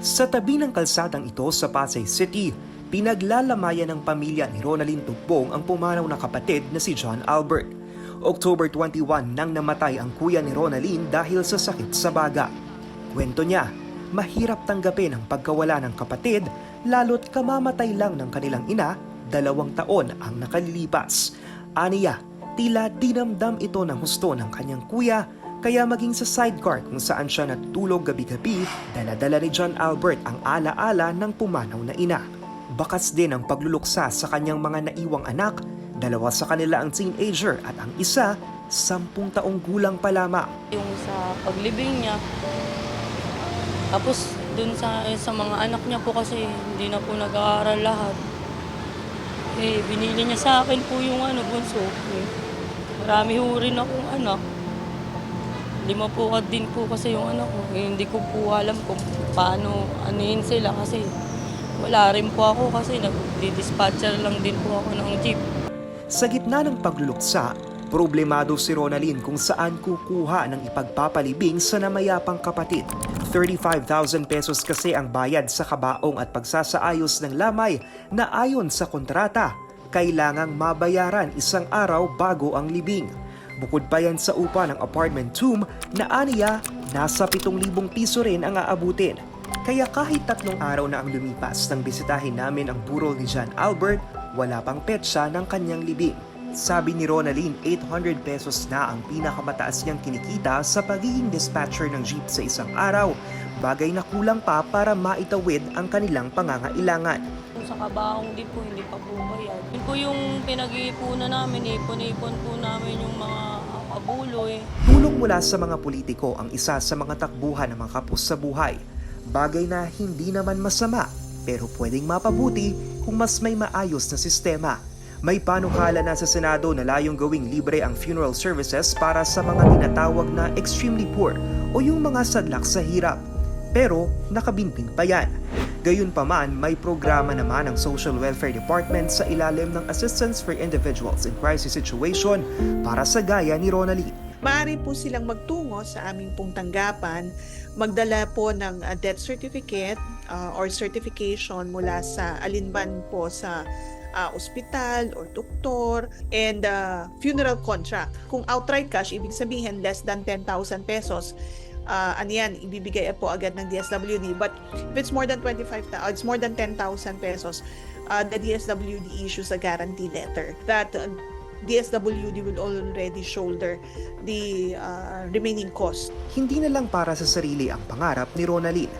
Sa tabi ng kalsadang ito sa Pasay City, pinaglalamayan ng pamilya ni Ronaldine Tugbong ang pumanaw na kapatid na si John Albert. October 21 nang namatay ang kuya ni Ronaldine dahil sa sakit sa baga. Kwento niya, mahirap tanggapin ang pagkawala ng kapatid lalo't kamamatay lang ng kanilang ina, dalawang taon ang nakalilipas. Aniya, tila dinamdam ito ng husto ng kanyang kuya kaya maging sa sidecar kung saan siya natutulog gabi-gabi, daladala ni John Albert ang alaala ng pumanaw na ina. Bakas din ang pagluluksa sa kanyang mga naiwang anak, dalawa sa kanila ang teenager at ang isa, sampung taong gulang pa lamang. yung sa paglibing niya. Tapos dun sa sa mga anak niya po kasi hindi na po nag-aaral lahat. Eh, binili niya sa akin po yung ano, bunso. Eh, marami ho rin akong anak. Lima po at din po kasi yung anak ko. Eh, hindi ko po alam kung paano anuhin sila kasi wala rin po ako kasi nag-dispatcher lang din po ako ng jeep. Sa gitna ng pagluluksa, problemado si Ronaldine kung saan kukuha ng ipagpapalibing sa namayapang kapatid. 35,000 pesos kasi ang bayad sa kabaong at pagsasaayos ng lamay na ayon sa kontrata, kailangang mabayaran isang araw bago ang libing. Bukod pa yan sa upa ng apartment tomb na aniya, nasa 7,000 piso rin ang aabutin. Kaya kahit tatlong araw na ang lumipas nang bisitahin namin ang burol ni John Albert, wala pang petsa ng kanyang libing. Sabi ni Ronaldine, 800 pesos na ang pinakamataas niyang kinikita sa pagiging dispatcher ng jeep sa isang araw, bagay na kulang pa para maitawid ang kanilang pangangailangan. Kung sa kabaong din po, hindi pa po bayad. Yun po yung pinag-iipunan namin, ipon-ipon po namin yung mga abuloy. Tulong mula sa mga politiko ang isa sa mga takbuhan ng mga kapos sa buhay. Bagay na hindi naman masama, pero pwedeng mapabuti kung mas may maayos na sistema. May panukala na sa Senado na layong gawing libre ang funeral services para sa mga tinatawag na extremely poor o yung mga sadlak sa hirap. Pero nakabinbin pa yan. Gayunpaman, may programa naman ang Social Welfare Department sa ilalim ng Assistance for Individuals in Crisis Situation para sa gaya ni Ronaldine. Maaari po silang magtungo sa aming pong tanggapan, magdala po ng uh, death certificate uh, or certification mula sa alinman po sa uh, ospital or doktor and uh, funeral contract. Kung outright cash, ibig sabihin less than 10,000 pesos, uh, ano yan, ibibigay po agad ng DSWD. But if it's more than 25,000, uh, it's more than 10,000 pesos, uh, the DSWD issues a guarantee letter that uh, DSWD will already shoulder the uh, remaining cost. Hindi na lang para sa sarili ang pangarap ni Ronaldine.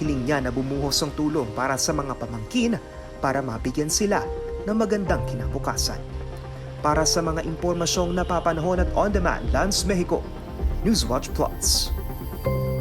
Hiling niya na bumuhos ang tulong para sa mga pamangkin para mabigyan sila ng magandang kinabukasan. Para sa mga impormasyong napapanahon at on-demand, Lance Mexico, Newswatch Plus. Thank you.